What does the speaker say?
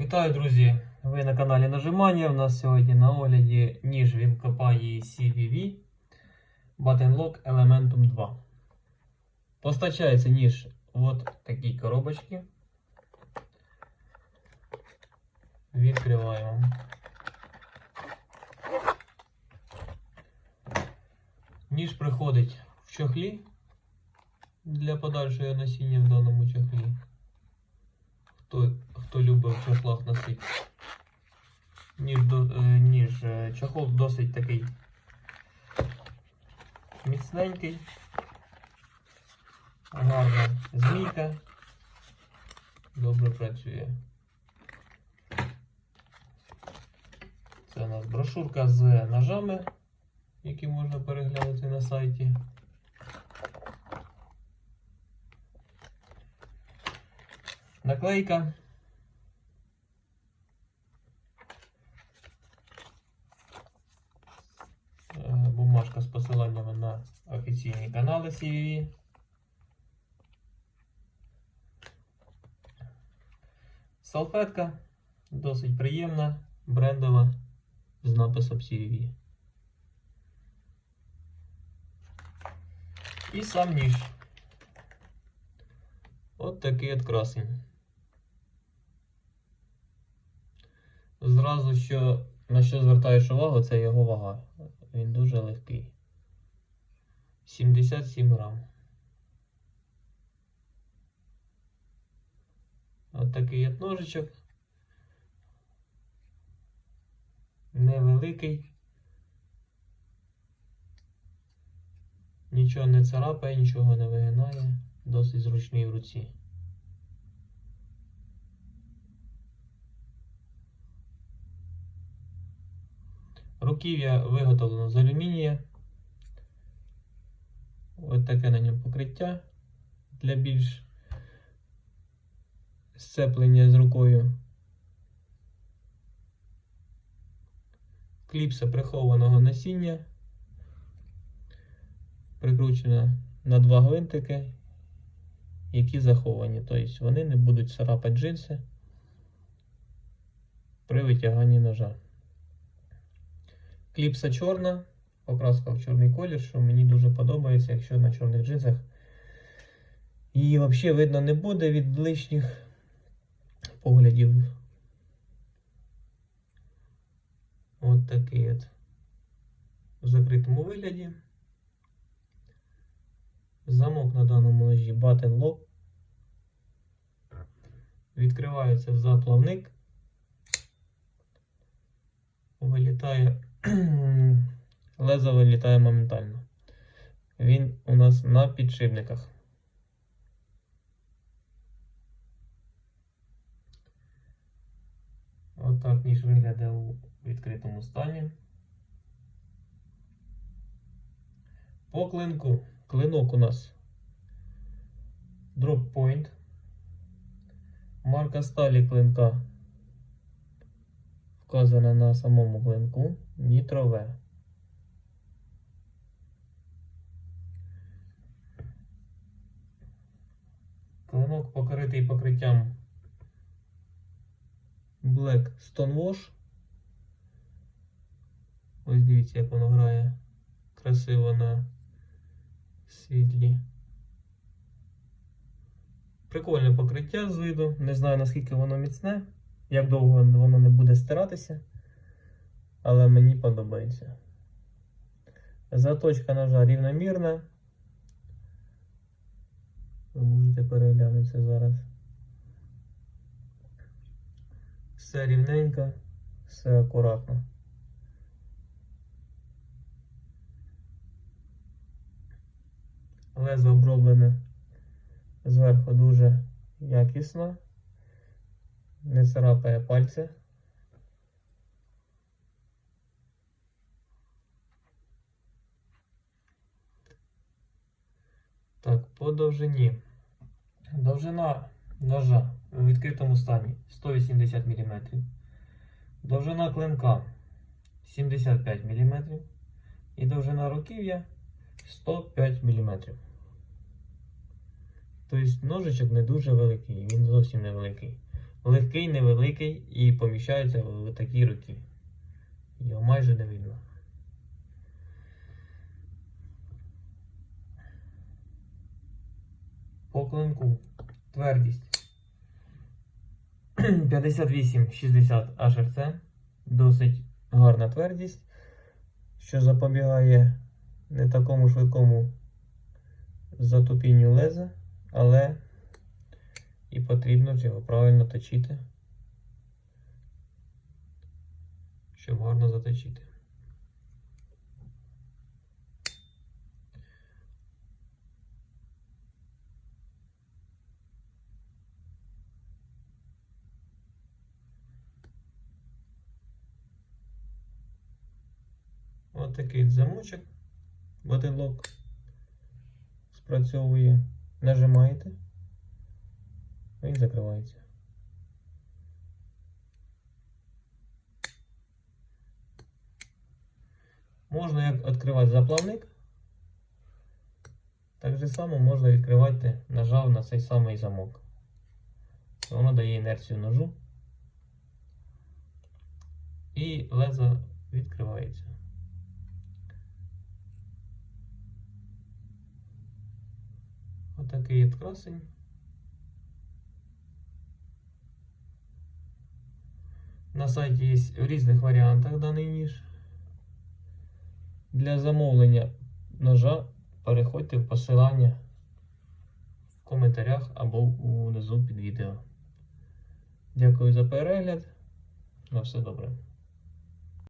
Вітаю, друзі! Ви на каналі Нажимання. У нас сьогодні на огляді ніж від компанії CVV Button Lock Elementum 2. Постачається ніж в такій коробочці. Відкриваємо. Ніж приходить в чохлі для подальшого носіння в даному чохлі. Хто, хто любить чохлах носити. Ніж, е, ніж е, чохол досить такий міцненький. Гарна змійка. Добре працює. Це у нас брошурка з ножами, які можна переглянути на сайті. Наклейка. Е, Бумажка з посиланнями на офіційні канали CVV. Салфетка досить приємна, брендова з написом CVV. І сам ніж. От такий от красень. Зразу що на що звертаєш увагу, це його вага. Він дуже легкий. 77 грам. От такий от ножичок. Невеликий. Нічого не царапає, нічого не вигинає. Досить зручний в руці. Руків'я виготовлено з алюмінія. Ось таке на ньому покриття для більш сцеплення з рукою. Кліпса прихованого насіння. Прикручена на два гвинтики, які заховані. Тобто вони не будуть царапати джинси при витяганні ножа. Кліпса чорна, покраска в чорний колір, що мені дуже подобається, якщо на чорних джинсах. Її взагалі видно не буде від лишніх поглядів. От такий от в закритому вигляді. Замок на даному ножі Button Lock. Відкривається заплавник. Вилітає. Лезо вилітає моментально. Він у нас на підшипниках. Отак ніж виглядає у відкритому стані. По клинку. Клинок у нас Drop Point. Марка сталі клинка вказана на самому клинку нітрове. Клинок покритий покриттям Black Stonewash. Ось дивіться, як воно грає красиво на світлі. Прикольне покриття з виду. Не знаю наскільки воно міцне, як довго воно не буде стиратися, але мені подобається. Заточка ножа рівномірна. Ви можете переглянути це зараз. Все рівненько, все акуратно. Лезо оброблене зверху дуже якісно, не царапає пальці. Так, по довжині. Довжина ножа у відкритому стані 180 мм. Довжина клинка 75 мм. І довжина руків'я 105 мм. Тобто ножичок не дуже великий, він зовсім невеликий. легкий, невеликий і поміщається в такій руці. Його майже не видно. По клинку. Твердість. 58-60 HRC. Досить гарна твердість, що запобігає не такому швидкому затупінню леза, але і потрібно ж його правильно точити, щоб гарно заточити. Ось такий замочок, батилок спрацьовує. Нажимаєте, він закривається. Можна як відкривати заплавник, так же само можна відкривати, нажав на цей самий замок. Воно дає інерцію ножу і лезо відкривається. Отакий от красень. На сайті є в різних варіантах даний ніж. Для замовлення ножа переходьте в посилання в коментарях або внизу під відео. Дякую за перегляд. На все добре.